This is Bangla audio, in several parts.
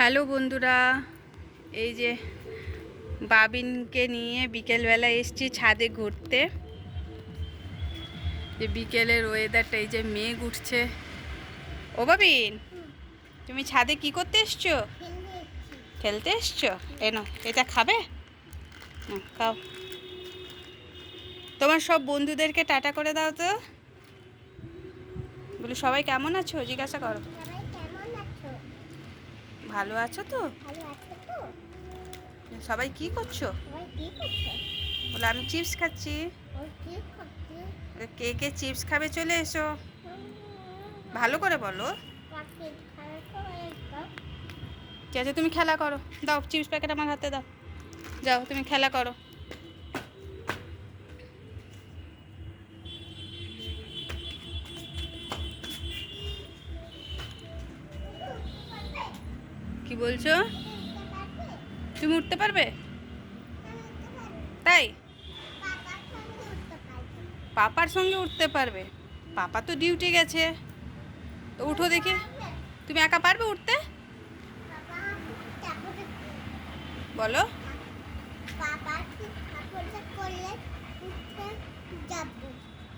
হ্যালো বন্ধুরা, এই যে বাবিনকে নিয়ে বিকেলবেলা এসছি ছাদে ঘুরতে। যে বিকেলের ওয়েদারটা এই যে মেঘ উঠছে। ও বাবিন, তুমি ছাদে কি করতে এসছো? খেলতে এসছো? এনো, এটা খাবে? খাও। তোমার সব বন্ধুদেরকে টাটা করে দাও তো। বলি, সবাই কেমন আছো? জিজ্ঞাসা করো। ভালো আছো তো? ভালো আছো তো? সবাই কি করছ? সবাই বলে আমি চিপস খাচ্ছি। কি কে কে চিপস খাবে চলে এসো। ভালো করে বলো। ঠিক আছে তুমি খেলা করো। দাও চিপস প্যাকেট আমার হাতে দাও। যাও তুমি খেলা করো। কি বলছো? তুমি উঠতে পারবে? তাই? পাপার সঙ্গে উঠতে পারবে। পাপা তো ডিউটি গেছে। তো উঠো দেখি। তুমি একা পারবে উঠতে? বলো।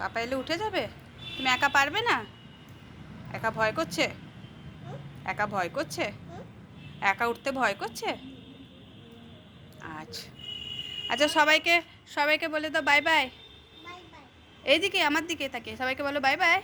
পাপা এলে উঠে যাবে? তুমি একা পারবে না? একা ভয় করছে? একা ভয় করছে? একা উঠতে ভয় করছে? আচ্ছা। আচ্ছা সবাইকে সবাইকে বলে দাও বাই বাই এইদিকে আমার দিকে থাকে সবাইকে বলো বাই বাই